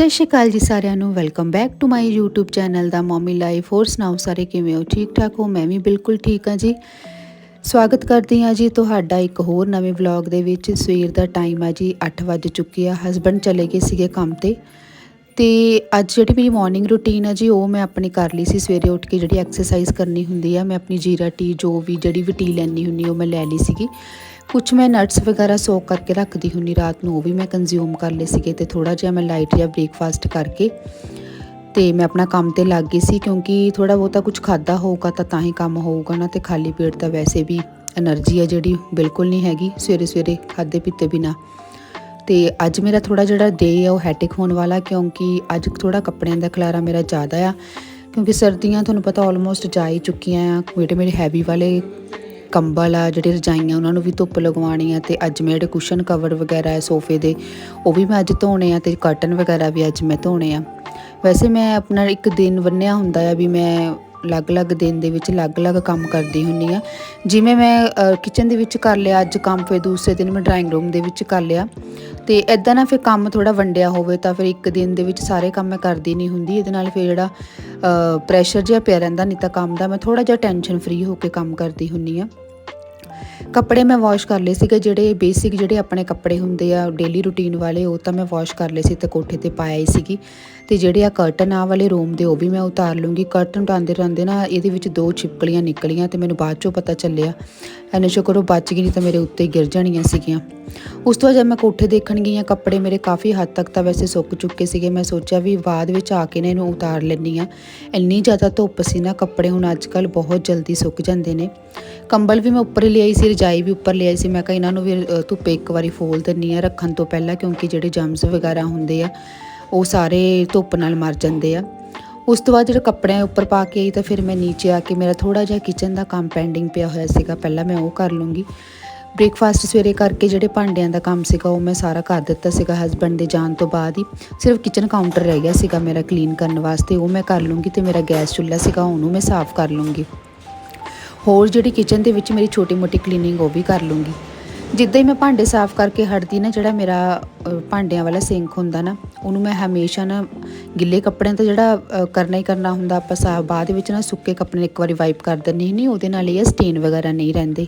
ਸਤਿ ਸ਼੍ਰੀ ਅਕਾਲ ਜੀ ਸਾਰਿਆਂ ਨੂੰ। Welcome back to my YouTube channel the mummy life ਹੋਰ ਸੁਣਾਓ ਸਾਰੇ ਕਿਵੇਂ ਹੋ? ਠੀਕ ਠਾਕ ਹੋ? ਮੈਂ ਵੀ ਬਿਲਕੁਲ ਠੀਕ ਹਾਂ ਜੀ। ਸਵਾਗਤ ਕਰਦੀ ਹਾਂ ਜੀ ਤੁਹਾਡਾ ਇੱਕ ਹੋਰ ਨਵੇਂ ਵਲੌਗ ਦੇ ਵਿੱਚ। ਸਵੇਰ ਦਾ ਟਾਈਮ ਆ ਜੀ 8 ਵਜੇ ਚੁੱਕੀ ਆ। ਹਸਬੰਡ ਚਲੇ ਗਏ ਸੀਗੇ ਕੰਮ ਤੇ। ਤੇ ਅੱਜ ਜਿਹੜੀ ਮੇਰੀ ਮਾਰਨਿੰਗ ਰੁਟੀਨ ਆ ਜੀ, ਉਹ ਮੈਂ ਆਪਣੀ ਕਰ ਲਈ ਸੀ। ਸਵੇਰੇ ਉੱਠ ਕੇ ਜਿਹੜੀ ਐਕਸਰਸਾਈਜ਼ ਕਰਨੀ ਹੁੰਦੀ ਆ, ਮੈਂ ਆਪਣੀ ਜੀਰਾ ਟੀ ਜੋ ਵੀ ਜਿਹੜੀ ਵੀ ਟੀ ਲੈਣੀ ਹੁੰਦੀ ਉਹ ਮੈਂ ਲੈ ਲਈ ਸੀਗੀ। ਕੁਝ ਮੈਂ ਨਟਸ ਵਗੈਰਾ ਸੋਕ ਕਰਕੇ ਰੱਖਦੀ ਹੁੰਨੀ ਰਾਤ ਨੂੰ, ਉਹ ਵੀ ਮੈਂ ਕੰਜ਼ਿਊਮ ਕਰ ਲਏ ਸੀਗੇ ਤੇ ਥੋੜਾ ਜਿਹਾ ਮੈਂ ਲਾਈਟ ਜਿਹਾ ਬ੍ਰੇਕਫਾਸਟ ਕਰਕੇ ਤੇ ਮੈਂ ਆਪਣਾ ਕੰਮ ਤੇ ਲੱਗ ਗਈ ਸੀ ਕਿਉਂਕਿ ਥੋੜਾ ਬਹੁਤਾ ਕੁਝ ਖਾਦਾ ਹੋਊਗਾ ਤਾਂ ਤਾਂ ਹੀ ਕੰਮ ਹੋਊਗਾ ਨਾ ਤੇ ਖਾਲੀ ਪੇਟ ਤਾਂ ਵੈਸੇ ਵੀ એનર્ਜੀ ਹੈ ਜਿਹੜੀ, ਬਿਲਕੁਲ ਨਹੀਂ ਹੈਗੀ ਸਵੇਰੇ ਸਵੇਰੇ ਖਾਦੇ ਪੀਤੇ ਬਿਨਾ। ਤੇ ਅੱਜ ਮੇਰਾ ਥੋੜਾ ਜਿਹੜਾ ਡੇ ਹੈ ਉਹ ਹੈਟਿਕ ਹੋਣ ਵਾਲਾ ਕਿਉਂਕਿ ਅੱਜ ਥੋੜਾ ਕੱਪੜਿਆਂ ਦਾ ਖਲਾਰਾ ਮੇਰਾ ਜ਼ਿਆਦਾ ਆ ਕਿਉਂਕਿ ਸਰਦੀਆਂ ਤੁਹਾਨੂੰ ਪਤਾ ਆਲਮੋਸਟ ਜਾ ਹੀ ਚੁੱਕੀਆਂ ਆ ਮੇਰੇ ਮੇਰੇ ਹੈਵੀ ਵਾਲੇ ਕੰਬਲ ਆ, ਜਿਹੜੇ ਰਜਾਈਆਂ ਉਹਨਾਂ ਨੂੰ ਵੀ ਧੁੱਪ ਲਗਵਾਉਣੀ ਆ ਤੇ ਅੱਜ ਮੈਂ ਜਿਹੜੇ ਕੁਸ਼ਨ ਕਵਰ ਵਗੈਰਾ ਹੈ ਸੋਫੇ ਦੇ, ਉਹ ਵੀ ਮੈਂ ਅੱਜ ਧੋਣੇ ਆ ਤੇ ਕਰਟਨ ਵਗੈਰਾ ਵੀ ਅੱਜ ਮੈਂ ਧੋਣੇ ਆ। ਵੈਸੇ ਮੈਂ ਆਪਣਾ ਇੱਕ ਦਿਨ ਬੰਨਿਆ ਹੁੰਦਾ ਆ ਵੀ ਮੈਂ ਅਲੱਗ-ਅਲੱਗ ਦਿਨ ਦੇ ਵਿੱਚ ਅਲੱਗ-ਅਲੱਗ ਕੰਮ ਕਰਦੀ ਹੁੰਨੀ ਆ ਜਿਵੇਂ ਮੈਂ ਕਿਚਨ ਦੇ ਵਿੱਚ ਕਰ ਲਿਆ, ਅੱਜ ਕੰਮ ਫਿਰ ਦੂਸਰੇ ਦਿਨ ਮੈਂ ਡਰਾਇੰਗ ਰੂਮ ਦੇ ਵਿੱਚ ਕਰ ਲਿਆ। ਤੇ ਇਦਾਂ ਨਾ ਫਿਰ ਕੰਮ ਥੋੜਾ ਵੰਡਿਆ ਹੋਵੇ ਤਾਂ ਫਿਰ ਇੱਕ ਦਿਨ ਦੇ ਵਿੱਚ ਸਾਰੇ ਕੰਮ ਮੈਂ ਕਰਦੀ ਨਹੀਂ ਹੁੰਦੀ। ਇਹਦੇ ਨਾਲ ਫਿਰ ਜਿਹੜਾ ਪ੍ਰੈਸ਼ਰ ਜਿਹਾ ਪਿਆ ਰਹਿੰਦਾ, ਨਹੀਂ ਤਾਂ ਕੰਮ ਦਾ ਮੈਂ ਥੋੜਾ ਜਿਹਾ ਟੈਨਸ਼ਨ ਫ੍ਰੀ ਹੋ ਕੇ ਕੰਮ ਕਰਦੀ ਹੁੰਨੀ ਆ ਕੱਪੜੇ ਮੈਂ ਵਾਸ਼ ਕਰ ਲਏ ਸੀਗੇ, ਜਿਹੜੇ ਬੇਸਿਕ ਜਿਹੜੇ ਆਪਣੇ ਕੱਪੜੇ ਹੁੰਦੇ ਆ ਡੇਲੀ ਰੂਟੀਨ ਵਾਲੇ, ਉਹ ਤਾਂ ਮੈਂ ਵਾਸ਼ ਕਰ ਲਏ ਸੀ ਤੇ ਕੋਠੇ ਤੇ ਪਾਇਆ ਹੀ ਸੀਗੀ। ਤੇ ਜਿਹੜੇ ਆ ਕਰਟਨ ਆ ਵਾਲੇ ਰੂਮ ਦੇ, ਉਹ ਵੀ ਮੈਂ ਉਤਾਰ ਲੂੰਗੀ ਕਰਟਨ ਟਾਂਦੇ ਰਹਿੰਦੇ ਨਾ, ਇਹਦੇ ਵਿੱਚ ਦੋ ਛਿਪਕਲੀਆਂ ਨਿਕਲੀਆਂ ਤੇ ਮੈਨੂੰ ਬਾਅਦ ਚੋਂ ਪਤਾ ਚੱਲਿਆ ਐਨੇ ਸ਼ੁਕਰ ਉਹ ਬਚ ਗਈ ਨਹੀਂ ਤਾਂ ਮੇਰੇ ਉੱਤੇ ਗਿਰ ਜਾਣੀਆਂ ਸੀਗੀਆਂ। ਉਸ ਤੋਂ ਬਾਅਦ ਜਦ ਮੈਂ ਕੋਠੇ ਦੇਖਣ ਗਈ ਆ ਕੱਪੜੇ ਮੇਰੇ ਕਾਫੀ ਹੱਦ ਤੱਕ ਤਾਂ ਵੈਸੇ ਸੁੱਕ ਚੁੱਕੇ ਸੀਗੇ। ਮੈਂ ਸੋਚਿਆ ਵੀ ਬਾਅਦ ਵਿੱਚ ਆ ਕੇ ਨਾ ਇਹਨੂੰ ਉਤਾਰ ਲੈਣੀ ਆ ਇੰਨੀ ਜ਼ਿਆਦਾ ਧੁੱਪ ਸੀ ਨਾ, ਕੱਪੜੇ ਹੁਣ ਅੱਜ ਕੱਲ ਬਹੁਤ ਜਲਦੀ ਸੁੱਕ ਜਾਂਦੇ ਨੇ। ਕੰਬਲ ਵੀ ਮੈਂ ਉੱਪਰ ਹੀ ਲਿਆਈ ਸੀ, ਰਜਾਈ ਵੀ ਉੱਪਰ ਲਿਆਈ ਸੀ। ਮੈਂ ਕਿਹਾ ਇਹਨਾਂ ਨੂੰ ਵੀ ਧੁੱਪੇ ਇੱਕ ਵਾਰੀ ਫੋਲ ਦਿੰਨੀ ਆ ਰੱਖਣ ਤੋਂ ਪਹਿਲਾਂ, ਕਿਉਂਕਿ ਜਿਹੜੇ ਜਮਸ ਵਗੈਰਾ ਹੁੰਦੇ ਆ, ਉਹ ਸਾਰੇ ਧੁੱਪ ਨਾਲ ਮਰ ਜਾਂਦੇ ਆ। ਉਸ ਤੋਂ ਬਾਅਦ ਜਿਹੜੇ ਕੱਪੜਿਆਂ ਉੱਪਰ ਪਾ ਕੇ ਆਈ, ਤਾਂ ਫਿਰ ਮੈਂ ਨੀਚੇ ਆ ਕੇ ਮੇਰਾ ਥੋੜਾ ਜਿਹਾ ਕਿਚਨ ਦਾ ਕੰਮ ਪੈਂਡਿੰਗ ਪਿਆ ਹੋਇਆ ਸੀਗਾ। ਪਹਿਲਾਂ ਮੈਂ ਉਹ ਕਰ ਲੂੰਗੀ। ਬ੍ਰੇਕਫਾਸਟ ਸਵੇਰੇ ਕਰਕੇ ਜਿਹੜੇ ਭਾਂਡਿਆਂ ਦਾ ਕੰਮ ਸੀਗਾ, ਉਹ ਮੈਂ ਸਾਰਾ ਕਰ ਦਿੱਤਾ ਸੀਗਾ ਹਸਬੰਡ ਦੇ ਜਾਣ ਤੋਂ ਬਾਅਦ ਹੀ। ਸਿਰਫ ਕਿਚਨ ਕਾਊਂਟਰ ਰਹਿ ਗਿਆ ਸੀਗਾ ਮੇਰਾ ਕਲੀਨ ਕਰਨ ਵਾਸਤੇ। ਉਹ ਮੈਂ ਕਰ ਲੂੰਗੀ ਤੇ ਮੇਰਾ ਗੈਸ ਚੁੱਲ੍ਹਾ ਸੀਗਾ, ਉਹਨੂੰ ਮੈਂ ਸਾਫ਼ ਕਰ ਲੂੰਗੀ। ਹੋਰ ਜਿਹੜੀ ਕਿਚਨ ਦੇ ਵਿੱਚ ਮੇਰੀ ਛੋਟੀ ਮੋਟੀ ਕਲੀਨਿੰਗ ਉਹ ਵੀ ਕਰ ਲੂੰਗੀ। ਜਿੱਦਾਂ ਹੀ ਮੈਂ ਭਾਂਡੇ ਸਾਫ਼ ਕਰਕੇ ਹਟਦੀ ਨਾ, ਜਿਹੜਾ ਮੇਰਾ ਭਾਂਡਿਆਂ ਵਾਲਾ ਸਿੰਕ ਹੁੰਦਾ ਨਾ, ਉਹਨੂੰ ਮੈਂ ਹਮੇਸ਼ਾ ਨਾ ਗਿੱਲੇ ਕੱਪੜਿਆਂ ਤੇ ਜਿਹੜਾ ਕਰਨਾ ਹੀ ਕਰਨਾ ਹੁੰਦਾ, ਆਪਾਂ ਸਾਫ਼ ਬਾਅਦ ਵਿੱਚ ਨਾ ਸੁੱਕੇ ਕੱਪੜੇ ਇੱਕ ਵਾਰੀ ਵਾਈਪ ਕਰ ਦਿੰਨੀ ਨਹੀਂ, ਉਹਦੇ ਨਾਲ ਇਹ ਸਟੇਨ ਵਗੈਰਾ ਨਹੀਂ ਰਹਿੰਦੇ।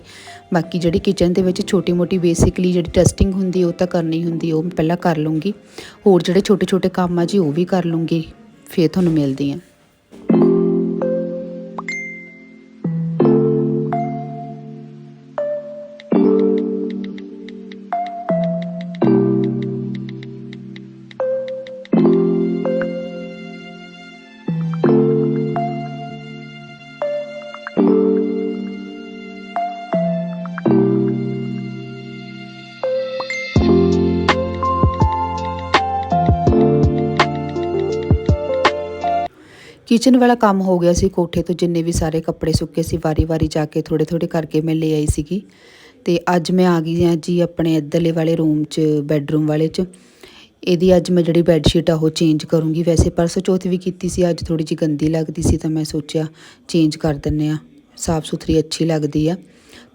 ਬਾਕੀ ਜਿਹੜੀ ਕਿਚਨ ਦੇ ਵਿੱਚ ਛੋਟੀ ਮੋਟੀ ਬੇਸਿਕਲੀ ਜਿਹੜੀ ਟੈਸਟਿੰਗ ਹੁੰਦੀ, ਉਹ ਤਾਂ ਕਰਨੀ ਹੁੰਦੀ, ਉਹ ਪਹਿਲਾਂ ਕਰ ਲੂੰਗੀ। ਹੋਰ ਜਿਹੜੇ ਛੋਟੇ ਛੋਟੇ ਕੰਮ ਆ ਜੀ, ਉਹ ਵੀ ਕਰ ਲੂੰਗੀ। ਫੇਰ ਤੁਹਾਨੂੰ ਮਿਲਦੀ ਆ ਕਿਚਨ ਵਾਲਾ ਕੰਮ ਹੋ ਗਿਆ ਸੀ ਕੋਠੇ ਤੋਂ, ਜਿੰਨੇ ਵੀ ਸਾਰੇ ਕੱਪੜੇ ਸੁੱਕੇ ਸੀ ਵਾਰੀ-ਵਾਰੀ ਜਾ ਕੇ ਥੋੜੇ-ਥੋੜੇ ਕਰਕੇ ਮੈਂ ਲੈ ਆਈ ਸੀਗੀ। ਤੇ ਅੱਜ ਮੈਂ ਆ ਗਈ ਹਾਂ ਜੀ ਆਪਣੇ ਇੱਧਰਲੇ ਵਾਲੇ ਰੂਮ 'ਚ ਬੈੱਡਰੂਮ ਵਾਲੇ 'ਚ। ਇਹਦੀ ਅੱਜ ਮੈਂ ਜਿਹੜੀ ਬੈੱਡ ਸ਼ੀਟ ਆ ਉਹ ਚੇਂਜ ਕਰੂੰਗੀ। ਵੈਸੇ ਪਰਸੋਂ ਚੌਥ ਵੀ ਕੀਤੀ ਸੀ, ਅੱਜ ਥੋੜੀ ਜਿਹੀ ਗੰਦੀ ਲੱਗਦੀ ਸੀ ਤਾਂ ਮੈਂ ਸੋਚਿਆ ਚੇਂਜ ਕਰ ਦਿੰਨੇ ਆ ਸਾਫ਼ ਸੁਥਰੀ ਅੱਛੀ ਲੱਗਦੀ ਆ।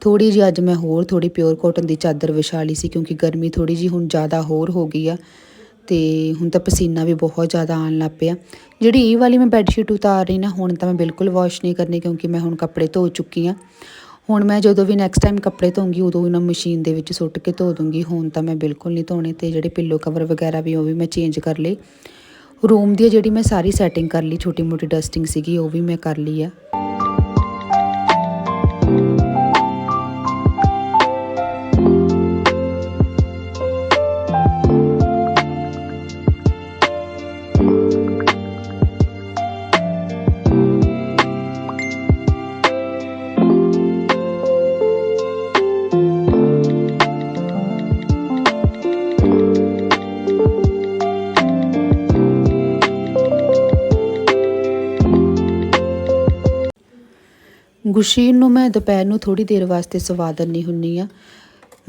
ਥੋੜੀ ਜਿਹੀ ਅੱਜ ਮੈਂ ਹੋਰ ਥੋੜੀ ਪਿਓਰ ਕਾਟਨ ਦੀ ਚਾਦਰ ਵਿਛਾ ਲਈ ਸੀ, ਕਿਉਂਕਿ ਗਰਮੀ ਥੋੜੀ ਜਿਹੀ ਹੁਣ ਜ਼ਿਆਦਾ ਹੋਰ ਹੋ ਗਈ ਆ। ਤੇ ਹੁਣ ਤਾਂ ਪਸੀਨਾ ਵੀ ਬਹੁਤ ਜ਼ਿਆਦਾ ਆਉਣ ਲੱਗ ਪਿਆ। ਜਿਹੜੀ ਇਹ ਵਾਲੀ ਮੈਂ ਬੈੱਡਸ਼ੀਟ ਉਤਾਰ ਰਹੀ ਨਾ, ਹੁਣ ਤਾਂ ਮੈਂ ਬਿਲਕੁਲ ਵਾਸ਼ ਨਹੀਂ ਕਰਨੀ ਕਿਉਂਕਿ ਮੈਂ ਹੁਣ ਕੱਪੜੇ ਧੋ ਚੁੱਕੀ ਆ ਹੁਣ ਮੈਂ ਜਦੋਂ ਵੀ ਨੈਕਸਟ ਟਾਈਮ ਕੱਪੜੇ ਧੋਉਂਗੀ ਉਦੋਂ ਇਹਨਾਂ ਮਸ਼ੀਨ ਦੇ ਵਿੱਚ ਸੁੱਟ ਕੇ ਧੋ ਦੂੰਗੀ। ਹੁਣ ਤਾਂ ਮੈਂ ਬਿਲਕੁਲ ਨਹੀਂ ਧੋਣੇ ਤੇ ਜਿਹੜੇ ਪਿੱਲੋ ਕਵਰ ਵਗੈਰਾ ਵੀ ਉਹ ਵੀ ਮੈਂ ਚੇਂਜ ਕਰ ਲਈ। ਰੂਮ ਦੀ ਜਿਹੜੀ ਮੈਂ ਸਾਰੀ ਸੈਟਿੰਗ ਕਰ ਲਈ ਛੋਟੀ ਮੋਟੀ ਡਸਟਿੰਗ ਸੀਗੀ, ਉਹ ਵੀ ਮੈਂ ਕਰ ਲਈ ਆ। ਗੁਸ਼ੀਨ ਨੂੰ ਮੈਂ ਦੁਪਹਿਰ ਨੂੰ ਥੋੜੀ ਦੇਰ ਵਾਸਤੇ ਸਵਾ ਦਿੰਨੀ ਹੁੰਨੀ ਆ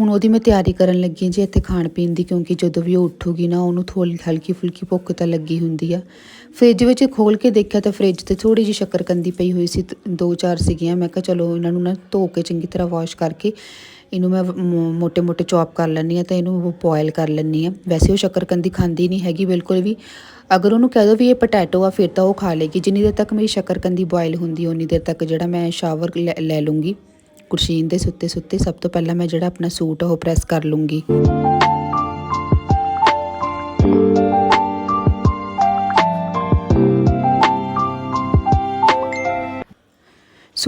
ਹੁਣ ਉਹਦੀ ਮੈਂ ਤਿਆਰੀ ਕਰਨ ਲੱਗੀ ਜੀ ਇੱਥੇ ਖਾਣ ਪੀਣ ਦੀ, ਕਿਉਂਕਿ ਜਦੋਂ ਵੀ ਉਹ ਉੱਠੂਗੀ ਨਾ, ਉਹਨੂੰ ਥੋੜੀ ਹਲਕੀ ਫੁਲਕੀ ਭੁੱਖ ਤਾਂ ਲੱਗੀ ਹੁੰਦੀ ਆ। ਫ੍ਰਿਜ ਵਿੱਚ ਖੋਲ ਕੇ ਦੇਖਿਆ ਤਾਂ ਫ੍ਰਿਜ ਤੇ ਥੋੜੀ ਜਿਹੀ ਸ਼ੱਕਰਕੰਦੀ ਪਈ ਹੋਈ ਸੀ ਦੋ ਚਾਰ ਸੀਗੀਆਂ। ਮੈਂ ਕਿਹਾ ਚਲੋ ਇਹਨਾਂ ਨੂੰ ਨਾ ਧੋ ਕੇ ਚੰਗੀ ਤਰ੍ਹਾਂ ਵਾਸ਼ ਕਰਕੇ ਇਹਨੂੰ ਮੈਂ ਮੋٹے-ਮੋٹے ਚੌਪ ਕਰ ਲੈਂਦੀ ਆ ਤੇ ਇਹਨੂੰ ਬੋਇਲ ਕਰ ਲੈਂਦੀ ਆ ਵੈਸੇ ਉਹ ਸ਼ੱਕਰਕੰਦੀ ਖਾਂਦੀ ਨਹੀਂ ਹੈਗੀ, ਬਿਲਕੁਲ ਵੀ। ਅਗਰ ਉਹਨੂੰ ਕਹਿ ਦੋ ਵੀ ਇਹ ਪੋਟੈਟੋ ਆ, ਫਿਰ ਤਾਂ ਉਹ ਖਾ ਲੇਗੀ। ਜਿੰਨੀ ਦੇਰ ਤੱਕ ਮੇਰੀ ਸ਼ੱਕਰਕੰਦੀ ਬੋਇਲ ਹੁੰਦੀ ਉਨੀ ਦੇਰ ਤੱਕ ਜਿਹੜਾ ਮੈਂ ਸ਼ਾਵਰ ਲੈ ਲੂੰਗੀ। ਕੁਰਸੀਨ ਦੇ ਸੁੱਤੇ ਸੁੱਤੇ ਸਭ ਤੋਂ ਪਹਿਲਾਂ ਮੈਂ ਜਿਹੜਾ ਆਪਣਾ ਸੂਟ ਉਹ ਪ੍ਰੈਸ ਕਰ ਲੂੰਗੀ।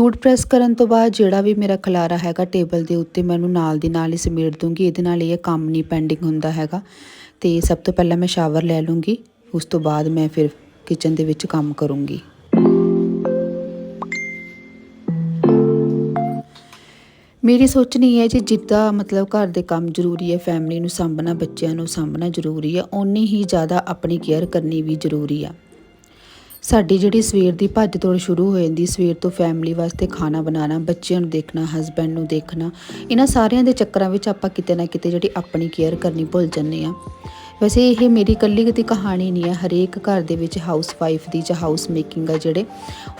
ਸੂਟ ਪ੍ਰੈਸ ਕਰਨ ਤੋਂ ਬਾਅਦ ਜਿਹੜਾ ਵੀ ਮੇਰਾ ਖਲਾਰਾ ਹੈਗਾ ਟੇਬਲ ਦੇ ਉੱਤੇ, ਮੈਂ ਉਹਨੂੰ ਨਾਲ ਦੀ ਨਾਲ ਹੀ ਸਮੇਟ ਦੂੰਗੀ। ਇਹਦੇ ਨਾਲ ਇਹ ਕੰਮ ਨਹੀਂ ਪੈਂਡਿੰਗ ਹੁੰਦਾ ਹੈਗਾ। ਤੇ ਸਭ ਤੋਂ ਪਹਿਲਾਂ ਮੈਂ ਸ਼ਾਵਰ ਲੈ ਲੂੰਗੀ। ਉਸ ਤੋਂ ਬਾਅਦ ਮੈਂ ਫਿਰ ਕਿਚਨ ਦੇ ਵਿੱਚ ਕੰਮ ਕਰੂੰਗੀ। ਮੇਰੀ ਸੋਚਣੀ ਹੈ ਜੀ, ਜਿੱਦਾਂ ਮਤਲਬ ਘਰ ਦੇ ਕੰਮ ਜ਼ਰੂਰੀ ਹੈ ਫੈਮਿਲੀ ਨੂੰ ਸਾਂਭਣਾ, ਬੱਚਿਆਂ ਨੂੰ ਸਾਂਭਣਾ ਜ਼ਰੂਰੀ ਹੈ, ਓਨੀ ਹੀ ਜ਼ਿਆਦਾ ਆਪਣੀ ਕੇਅਰ ਕਰਨੀ ਵੀ ਜ਼ਰੂਰੀ ਆ। ਸਾਡੀ ਜਿਹੜੀ ਸਵੇਰ ਦੀ ਭੱਜ ਤੋੜ ਸ਼ੁਰੂ ਹੋ ਜਾਂਦੀ, ਸਵੇਰ ਤੋਂ ਫੈਮਿਲੀ ਵਾਸਤੇ ਖਾਣਾ ਬਣਾਉਣਾ, ਬੱਚਿਆਂ ਨੂੰ ਦੇਖਣਾ ਹਸਬੈਂਡ ਨੂੰ ਦੇਖਣਾ, ਇਹਨਾਂ ਸਾਰਿਆਂ ਦੇ ਚੱਕਰਾਂ ਵਿੱਚ ਆਪਾਂ ਕਿਤੇ ਨਾ ਕਿਤੇ ਜਿਹੜੀ ਆਪਣੀ ਕੇਅਰ ਕਰਨੀ ਭੁੱਲ ਜੰਨੇ ਆ ਵੈਸੇ ਇਹ ਮੇਰੀ ਇਕੱਲੀ ਦੀ ਕਹਾਣੀ ਨਹੀਂ ਹੈ, ਹਰੇਕ ਘਰ ਦੇ ਵਿੱਚ ਹਾਊਸ ਵਾਈਫ ਦੀ ਜਾਂ ਹਾਊਸ ਮੇਕਿੰਗ ਆ ਜਿਹੜੇ,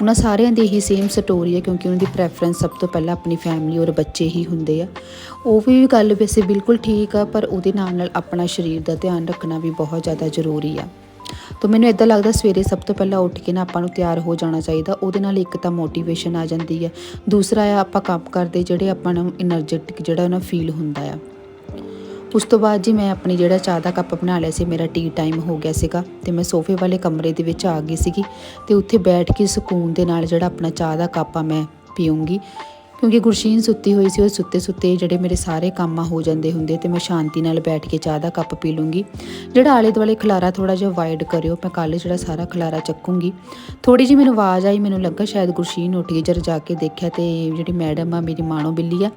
ਉਹਨਾਂ ਸਾਰਿਆਂ ਦੀ ਹੀ ਸੇਮ ਸਟੋਰੀ ਹੈ ਕਿਉਂਕਿ ਉਹਨਾਂ ਦੀ ਪ੍ਰੈਫਰੈਂਸ ਸਭ ਤੋਂ ਪਹਿਲਾਂ ਆਪਣੀ ਫੈਮਿਲੀ ਔਰ ਬੱਚੇ ਹੀ ਹੁੰਦੇ ਆ। ਉਹ ਵੀ ਗੱਲ ਵੈਸੇ ਬਿਲਕੁਲ ਠੀਕ ਆ, ਪਰ ਉਹਦੇ ਨਾਲ ਨਾਲ ਆਪਣਾ ਸਰੀਰ ਦਾ ਧਿਆਨ ਰੱਖਣਾ ਵੀ ਬਹੁਤ ਜ਼ਿਆਦਾ ਜ਼ਰੂਰੀ ਆ। ਤਾਂ ਮੈਨੂੰ ਇਦਾਂ ਲੱਗਦਾ ਸਵੇਰੇ ਸਭ ਤੋਂ ਪਹਿਲਾਂ ਉੱਠ ਕੇ ਨਾ ਆਪਾਂ ਨੂੰ ਤਿਆਰ ਹੋ ਜਾਣਾ ਚਾਹੀਦਾ, ਉਹਦੇ ਨਾਲ ਇੱਕ ਤਾਂ ਮੋਟੀਵੇਸ਼ਨ ਆ ਜਾਂਦੀ ਹੈ। ਦੂਸਰਾ ਆ ਆਪਾਂ ਕੰਮ ਕਰਦੇ ਜਿਹੜੇ ਆਪਾਂ ਨੂੰ એનર્ਜੈਟਿਕ ਜਿਹੜਾ ਉਹਨਾਂ ਫੀਲ ਹੁੰਦਾ ਆ। ਉਸ ਤੋਂ ਬਾਅਦ ਜੀ ਮੈਂ ਆਪਣੀ ਜਿਹੜਾ ਚਾਹ ਦਾ ਕੱਪ ਬਣਾ ਲਿਆ ਸੀ, ਮੇਰਾ ਟੀ ਟਾਈਮ ਹੋ ਗਿਆ ਸੀਗਾ ਤੇ ਮੈਂ ਸੋਫੇ ਵਾਲੇ ਕਮਰੇ ਦੇ ਵਿੱਚ ਆ ਗਈ ਸੀਗੀ ਤੇ ਉੱਥੇ ਬੈਠ ਕੇ ਸਕੂਨ ਦੇ ਨਾਲ ਜਿਹੜਾ ਆਪਣਾ ਚਾਹ ਦਾ ਕੱਪ ਆ ਮੈਂ ਪੀਉਂਗੀ ਕਿਉਂਕਿ ਗੁਰਸ਼ੀਨ ਸੁੱਤੀ ਹੋਈ ਸੀ, ਉਹ ਸੁੱਤੇ ਸੁੱਤੇ ਜਿਹੜੇ ਮੇਰੇ ਸਾਰੇ ਕੰਮ ਹੋ ਜਾਂਦੇ ਹੁੰਦੇ ਤੇ ਮੈਂ ਸ਼ਾਂਤੀ ਨਾਲ ਬੈਠ ਕੇ ਚਾਹ ਦਾ ਕੱਪ ਪੀ ਲੂੰਗੀ। ਜਿਹੜਾ ਆਲੇ ਦੁਆਲੇ ਖਲਾਰਾ ਥੋੜਾ ਜਿਹਾ ਅਵਾਇਡ ਕਰਿਓ, ਮੈਂ ਕੱਲ ਜਿਹੜਾ ਸਾਰਾ ਖਲਾਰਾ ਚੱਕੂੰਗੀ। ਥੋੜੀ ਜਿਹੀ ਮੈਨੂੰ ਆਵਾਜ਼ ਆਈ, ਮੈਨੂੰ ਲੱਗਾ ਸ਼ਾਇਦ ਗੁਰਸ਼ੀਨ ਉੱਠ ਗਈ ਜਦ ਜਾ ਕੇ ਦੇਖਿਆ ਤੇ ਜਿਹੜੀ ਮੈਡਮ ਆ, ਮੇਰੀ ਮਾਣੋ ਬਿੱਲੀ ਆ।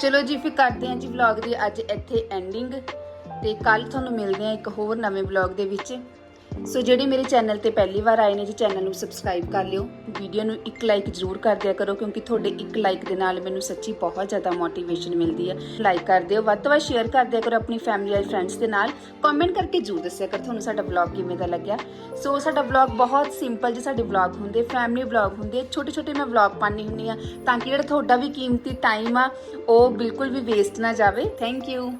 ਚਲੋ ਜੀ, ਫਿਰ ਕਰਦੇ ਹਾਂ ਜੀ ਵਲੌਗ ਦੀ ਅੱਜ ਇੱਥੇ ਐਂਡਿੰਗ ਤੇ ਕੱਲ ਤੁਹਾਨੂੰ ਮਿਲਦੇ ਹਾਂ ਇੱਕ ਹੋਰ ਨਵੇਂ ਵਲੌਗ ਦੇ ਵਿੱਚ। ਸੋ ਜਿਹੜੇ ਮੇਰੇ ਚੈਨਲ ਤੇ ਪਹਿਲੀ ਵਾਰ ਆਏ ਨੇ, ਜੀ ਚੈਨਲ ਨੂੰ ਸਬਸਕ੍ਰਾਈਬ ਕਰ ਲਿਓ। ਵੀਡੀਓ ਨੂੰ ਇੱਕ ਲਾਈਕ ਜ਼ਰੂਰ ਕਰ ਦਿਆ ਕਰੋ, ਕਿਉਂਕਿ ਤੁਹਾਡੇ ਇੱਕ ਲਾਈਕ ਦੇ ਨਾਲ ਮੈਨੂੰ ਸੱਚੀ ਬਹੁਤ ਜ਼ਿਆਦਾ ਮੋਟੀਵੇਸ਼ਨ ਮਿਲਦੀ ਹੈ। ਲਾਈਕ ਕਰ ਦਿਓ, ਵੱਧ ਤੋਂ ਵੱਧ ਸ਼ੇਅਰ ਕਰ ਦਿਆ ਕਰੋ ਆਪਣੀ ਫੈਮਿਲੀ ਔਰ ਫਰੈਂਡਸ ਦੇ ਨਾਲ। ਕਮੈਂਟ ਕਰਕੇ ਜ਼ਰੂਰ ਦੱਸਿਆ ਕਰੋ, ਤੁਹਾਨੂੰ ਸਾਡਾ ਵਲੌਗ ਕਿਵੇਂ ਦਾ ਲੱਗਿਆ। ਸੋ ਸਾਡਾ ਵਲੌਗ ਬਹੁਤ ਸਿੰਪਲ ਜਿਹੇ ਸਾਡੇ ਵਲੌਗ ਹੁੰਦੇ ਫੈਮਿਲੀ ਵਲੌਗ ਹੁੰਦੇ ਛੋਟੇ ਛੋਟੇ ਮੈਂ ਵਲੌਗ ਪਾਉਂਦੀ ਹੁੰਦੀ ਆ ਤਾਂ ਕਿ ਜਿਹੜਾ ਤੁਹਾਡਾ ਵੀ ਕੀਮਤੀ ਟਾਈਮ ਆ, ਉਹ ਬਿਲਕੁਲ ਵੀ ਵੇਸਟ ਨਾ ਜਾਵੇ। Thank you